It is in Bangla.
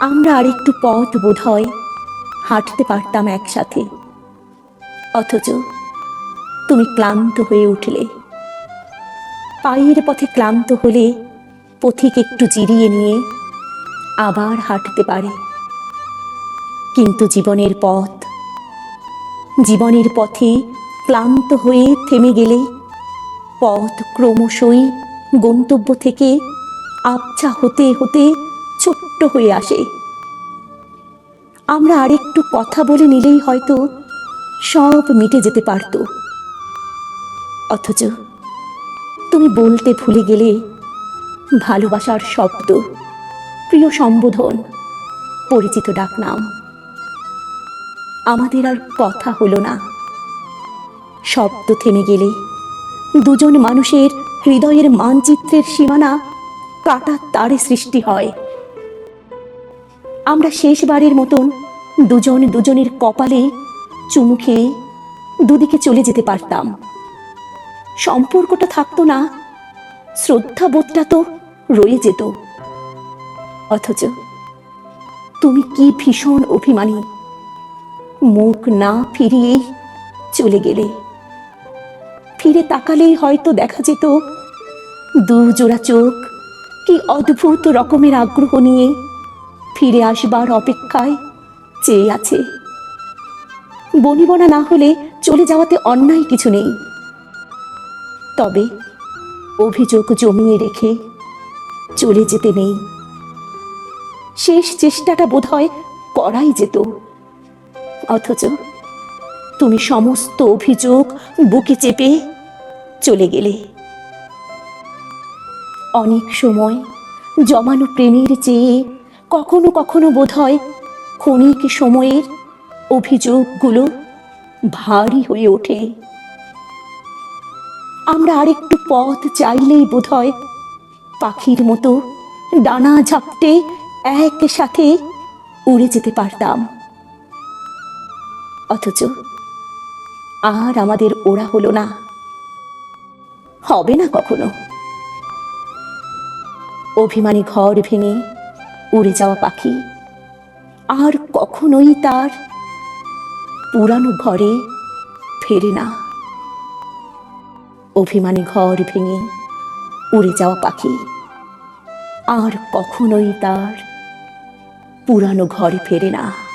আমরা আরেকটু পথ বোধ হয় হাঁটতে পারতাম একসাথে। অথচ তুমি ক্লান্ত হয়ে উঠলে। পায়ের পথে ক্লান্ত হলে পথিক একটু জিরিয়ে নিয়ে আবার হাঁটতে পারে। কিন্তু জীবনের পথ, জীবনের পথে ক্লান্ত হয়ে থেমে গেলে পথ ক্রমশই গন্তব্য থেকে আবছা হতে হতে ছোট্ট হয়ে আসে। আমরা আরেকটু কথা বলে নিলেই হয়তো সব মিটে যেতে পারত। অথচ তুমি বলতে ভুলে গেলে ভালোবাসার শব্দ, প্রিয় সম্বোধন, পরিচিত ডাকনাম, আমাদের আর কথা হলো না। শব্দ থেমে গেলে দুজন মানুষের হৃদয়ের মানচিত্রের সীমানা কাটার তারে সৃষ্টি হয়। আমরা শেষবারের মতন দুজন দুজনের কপালে চুমু খেয়ে দুদিকে চলে যেতে পারতাম। সম্পর্কটা থাকতো না, শ্রদ্ধাবোধটা তো রয়ে যেত। অথচ তুমি কি ভীষণ অভিমানী, মুখ না ফিরিয়ে চলে গেলে। ফিরে তাকালেই হয়তো দেখা যেত দু জোড়া চোখ কি অদ্ভুত রকমের আগ্রহ নিয়ে ফিরে আসবার অপেক্ষায় চেয়ে আছে। বনিবনা না হলে চলে যাওয়াতে অন্যায় কিছু নেই। তবে অভিযোগ জমিয়ে রেখে চলে যেতে নেই। শেষ চেষ্টাটা বোধ হয় করাই যেত। অথচ তুমি সমস্ত অভিযোগ বুকে চেপে চলে গেলে। অনেক সময় জমানো প্রেমের চেয়ে কখনো কখনো বোধ হয় ক্ষণিক সময়ের অভিযোগগুলো ভারী হয়ে ওঠে। আমরা আরেকটু পথ চাইলেই বোধ হয় পাখির মতো ডানা ঝাপটে একসাথে উড়ে যেতে পারতাম। অথচ আর আমাদের ওরা হলো না। হবে না কখনো। অভিমানী ঘর ভেঙে উড়ে যাওয়া পাখি। আর কখনোই তার পুরানো ঘরে ফেরে না। অভিমানী ঘর ভেঙে উড়ে যাওয়া পাখি। আর কখনোই তার পুরানো ঘরে ফেরে না।